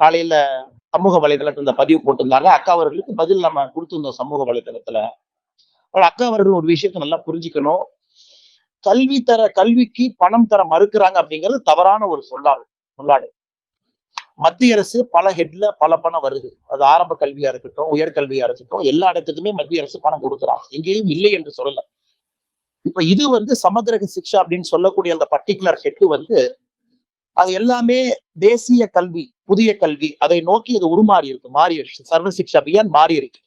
காலையில சமூக வலைதளத்துல இந்த பதிவு போட்டிருந்தாங்க. அக்கா அவர்களுக்கு பதில் நம்ம கொடுத்திருந்தோம் சமூக வலைதளத்துல. அக்கா அவர்கள் ஒரு விஷயத்தை நல்லா புரிஞ்சுக்கணும். கல்வி தர கல்விக்கு பணம் தர மறுக்கிறாங்க அப்படிங்கிறது தவறான ஒரு சொல்லாடு சொல்லாடு. மத்திய அரசு பல ஹெட்ல பல பணம் வருது. அது ஆரம்ப கல்வியா இருக்கட்டும் உயர்கல்வியா இருக்கட்டும் எல்லா இடத்துக்குமே மத்திய அரசு பணம் கொடுக்குறாங்க. எங்கேயும் இல்லை என்று சொல்லல. இப்ப இது வந்து சமுதிரக சிக்ஷா அப்படின்னு சொல்லக்கூடிய அந்த பர்டிகுலர் ஹெட் வந்து அது எல்லாமே தேசிய கல்வி புதிய கல்வி அதை நோக்கி அது உருமாறி இருக்கு மாறி இருக்கு. சர்வ சிக்ஷா அபியான் மாறி இருக்கு.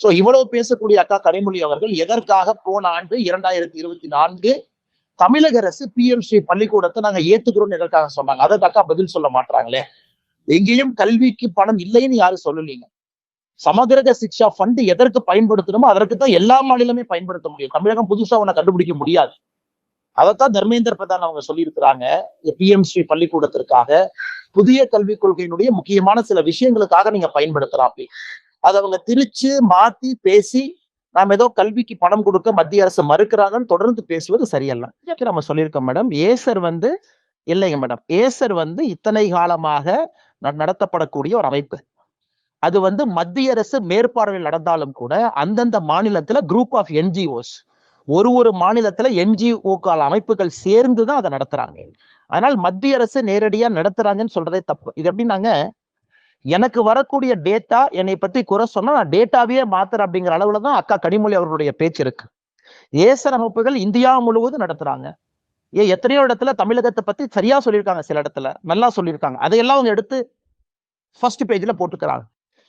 சோ இவ்வளவு பேசக்கூடிய அக்கா கடைமொழி அவர்கள் எதற்காக போன ஆண்டு இரண்டாயிரத்தி இருபத்தி நான்கு தமிழக அரசு பிஎம்சி பள்ளிக்கூடத்தை நாங்க ஏத்துக்கிறோம் எதற்காக சொன்னாங்க? அதை அக்கா பதில் சொல்ல மாட்டாங்களே. எங்கேயும் கல்விக்கு பணம் இல்லைன்னு யாரும் சொல்லலீங்க. சமகிரக சிக்ஷா ஃபண்ட் எதற்கு பயன்படுத்தணுமோ அதற்கு தான் எல்லா மாநிலமே பயன்படுத்த முடியும். தமிழகம் புதுசா உன்னை கண்டுபிடிக்க முடியாது. அதைத்தான் தர்மேந்திர பிரதான் அவங்க சொல்லியிருக்கிறாங்க. பிஎம்ஸ்ரீ பள்ளிக்கூடத்திற்காக புதிய கல்விக் கொள்கையினுடைய முக்கியமான சில விஷயங்களுக்காக நீங்க பயன்படுத்தலாம். அப்படி அதை அவங்க திரிச்சு மாத்தி பேசி நாம் ஏதோ கல்விக்கு பணம் கொடுக்க மத்திய அரசு மறுக்கிறாங்கன்னு தொடர்ந்து பேசுவது சரியல்ல. நம்ம சொல்லியிருக்கோம் மேடம். ஏசர் வந்து இல்லைங்க மேடம். ஏசர் வந்து இத்தனை காலமாக நடத்தப்படக்கூடிய ஒரு அமைப்பு. அது வந்து மத்திய அரசு மேற்பார்வையில் நடந்தாலும் கூட அந்தந்த மாநிலத்துல குரூப் ஆஃப் என்ஜிஓஸ் ஒரு ஒரு மாநிலத்துல என்ஜிஓக்கள் அமைப்புகள் சேர்ந்து தான் அதை நடத்துறாங்க. அதனால் மத்திய அரசு நேரடியா நடத்துறாங்கன்னு சொல்றதே தப்பு. இது எப்படின்னாங்க எனக்கு வரக்கூடிய டேட்டா என்னை பத்தி குறை சொன்னா நான் டேட்டாவே மாத்துறேன் அப்படிங்கிற அளவுல தான் அக்கா கனிமொழி அவர்களுடைய பேச்சு இருக்கு. ஏசர் அமைப்புகள் இந்தியா முழுவதும் நடத்துறாங்க. ஏன் எத்தனையோ இடத்துல தமிழகத்தை பத்தி சரியா சொல்லியிருக்காங்க சில இடத்துல. நல்லா சொல்லியிருக்காங்க. அதையெல்லாம் அவங்க எடுத்து ஃபர்ஸ்ட் பேஜ்ல போட்டுக்கிறாங்க.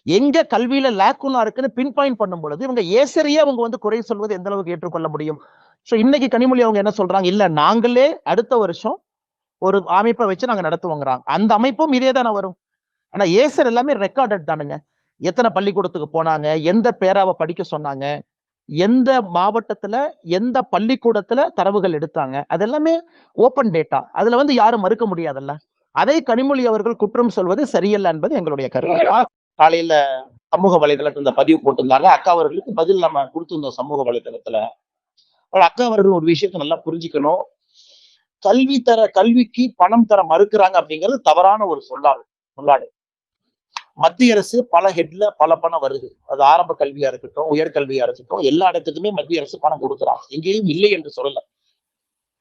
எங்க கல்வியில லேக்குனா இருக்குன்னு பின் பாயிண்ட் பண்ணும் பொழுது இவங்க ஏசரியே அவங்க வந்து குறை சொல்வது எந்த அளவுக்கு ஏற்றுக்கொள்ள முடியும்? ஸோ இன்னைக்கு கனிமொழி அவங்க என்ன சொல்றாங்க? இல்ல நாங்களே அடுத்த வருஷம் ஒரு அமைப்பை வச்சு நாங்க நடத்துவோங்கிறாங்க. அந்த அமைப்பும் இதே தானே வரும். ஆனா ஏசர் எல்லாமே ரெக்கார்டட் தானுங்க. எத்தனை பள்ளிக்கூடத்துக்கு போனாங்க? எந்த பேராவை படிக்க சொன்னாங்க? எந்த மாவட்டத்துல எந்த பள்ளிக்கூடத்துல தரவுகள் எடுத்தாங்க? அது எல்லாமே ஓப்பன் டேட்டா அதுல வந்து யாரும் மறுக்க முடியாதல்ல. அதை கனிமொழி அவர்கள் குற்றம் சொல்வது சரியல்ல என்பது எங்களுடைய கருத்து. காலையில சமூக வலைதளத்துல இந்த பதிவு போட்டிருந்தாங்க. அக்கா அவர்களுக்கு பதில் நம்ம கொடுத்துருந்தோம் சமூக வலைதளத்துல. அக்கா அவர்கள் ஒரு விஷயத்தை நல்லா புரிஞ்சுக்கணும். கல்வி தர கல்விக்கு பணம் தர மறுக்கிறாங்க அப்படிங்கிறது தவறான ஒரு சொல்லாடு சொல்லாடு. மத்திய அரசு பல ஹெட்ல பல பணம் வருது. அது ஆரம்ப கல்வியா இருக்கட்டும் உயர்கல்வியா இருக்கட்டும் எல்லா இடத்துக்குமே மத்திய அரசு பணம் கொடுக்குறாங்க. எங்கேயும் இல்லை என்று சொல்லல.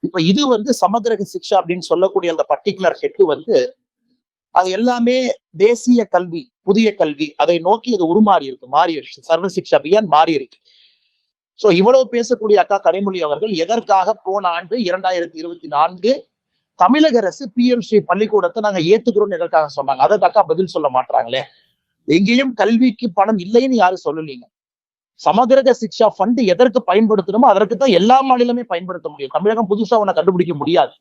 இப்ப இது வந்து சமுதிரக சிக்ஷா அப்படின்னு சொல்லக்கூடிய அந்த பர்டிகுலர் ஹெட் வந்து அது எல்லாமே தேசிய கல்வி புதிய கல்வி அதை நோக்கி அது உருமாறி இருக்கு மாறி இருக்கு. சர்வ சிக்ஷா அபியான் மாறி இருக்கு. சோ இவ்வளவு பேசக்கூடிய அக்கா கடைமொழி அவர்கள் எதற்காக போன ஆண்டு இரண்டாயிரத்தி இருபத்தி நான்கு தமிழக அரசு பிஎம்சி பள்ளிக்கூடத்தை நாங்க ஏத்துக்கிறோம் எதற்காக சொன்னாங்க? அதற்கு அக்கா பதில் சொல்ல மாட்டாங்களே. எங்கேயும் கல்விக்கு பணம் இல்லைன்னு யாரும் சொல்லலீங்க. சமகிரக சிக்ஷா ஃபண்ட் எதற்கு பயன்படுத்தணுமோ அதற்கு தான் எல்லா மாநிலமே பயன்படுத்த முடியும். தமிழகம் புதுசா உன்னை கண்டுபிடிக்க முடியாது.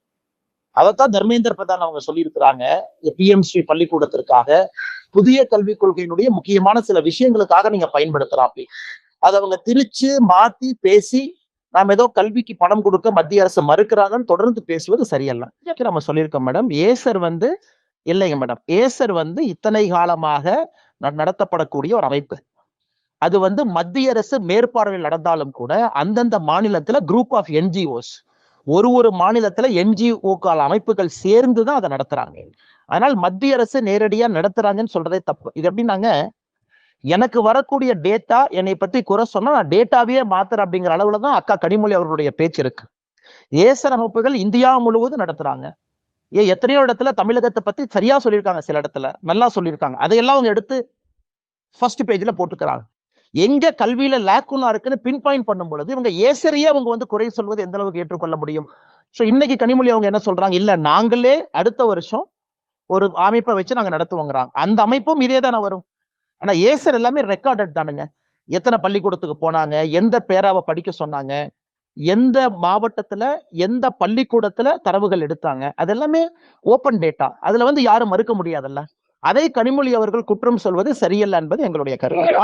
அதைத்தான் தர்மேந்திர பிரதான் அவங்க சொல்லியிருக்கிறாங்க. பிஎம்ஸ்ரீ பள்ளிக்கூடத்திற்காக புதிய கல்விக் கொள்கையினுடைய முக்கியமான சில விஷயங்களுக்காக நீங்க பயன்படுத்தலாம். அப்படி அதை அவங்க திரிச்சு மாத்தி பேசி நாம் ஏதோ கல்விக்கு பணம் கொடுக்க மத்திய அரசு மறுக்கிறாங்கன்னு தொடர்ந்து பேசுவது சரியல்ல. நம்ம சொல்லியிருக்கோம் மேடம். ஏசர் வந்து இல்லைங்க மேடம். ஏசர் வந்து இத்தனை காலமாக ந- நடத்தப்படக்கூடிய ஒரு அமைப்பு. அது வந்து மத்திய அரசு மேற்பார்வையில் நடந்தாலும் கூட அந்தந்த மாநிலத்துல குரூப் ஆஃப் என்ஜிஓஸ் ஒரு ஒரு மாநிலத்துல என்ஜிஓக்கள் அமைப்புகள் சேர்ந்து தான் அதை நடத்துறாங்க. அதனால் மத்திய அரசு நேரடியா நடத்துறாங்கன்னு சொல்றதே தப்பு. இது எப்படின்னாங்க எனக்கு வரக்கூடிய டேட்டா என்னை பத்தி குறை சொன்னா நான் டேட்டாவே மாத்துறேன் அப்படிங்கிற அளவுல தான் அக்கா கனிமொழி அவர்களுடைய பேச்சு இருக்கு. ஏசர் அமைப்புகள் இந்தியா முழுவதும் நடத்துறாங்க. ஏன் எத்தனையோ இடத்துல தமிழகத்தை பத்தி சரியா சொல்லியிருக்காங்க சில இடத்துல. நல்லா சொல்லியிருக்காங்க. அதையெல்லாம் அவங்க எடுத்து ஃபர்ஸ்ட் பேஜ்ல போட்டுக்கிறாங்க. எங்க கல்வியில லேக்குனா இருக்குன்னு பின் பாயிண்ட் பண்ணும் பொழுது இவங்க ஏசரியே அவங்க வந்து குறை சொல்வது எந்த அளவுக்கு ஏற்றுக்கொள்ள முடியும்? ஸோ இன்னைக்கு கனிமொழி அவங்க என்ன சொல்றாங்க? இல்ல நாங்களே அடுத்த வருஷம் ஒரு அமைப்பை வச்சு நாங்க நடத்துவோங்கிறாங்க. அந்த அமைப்பும் இதே தானே வரும். ஆனா ஏசர் எல்லாமே ரெக்கார்டட் தானுங்க. எத்தனை பள்ளிக்கூடத்துக்கு போனாங்க? எந்த பேராவை படிக்க சொன்னாங்க? எந்த மாவட்டத்துல எந்த பள்ளிக்கூடத்துல தரவுகள் எடுத்தாங்க? அது எல்லாமே ஓப்பன் டேட்டா அதுல வந்து யாரும் மறுக்க முடியாதல்ல. அதை கனிமொழி அவர்கள் குற்றம் சொல்வது சரியல்ல என்பது எங்களுடைய கருத்து.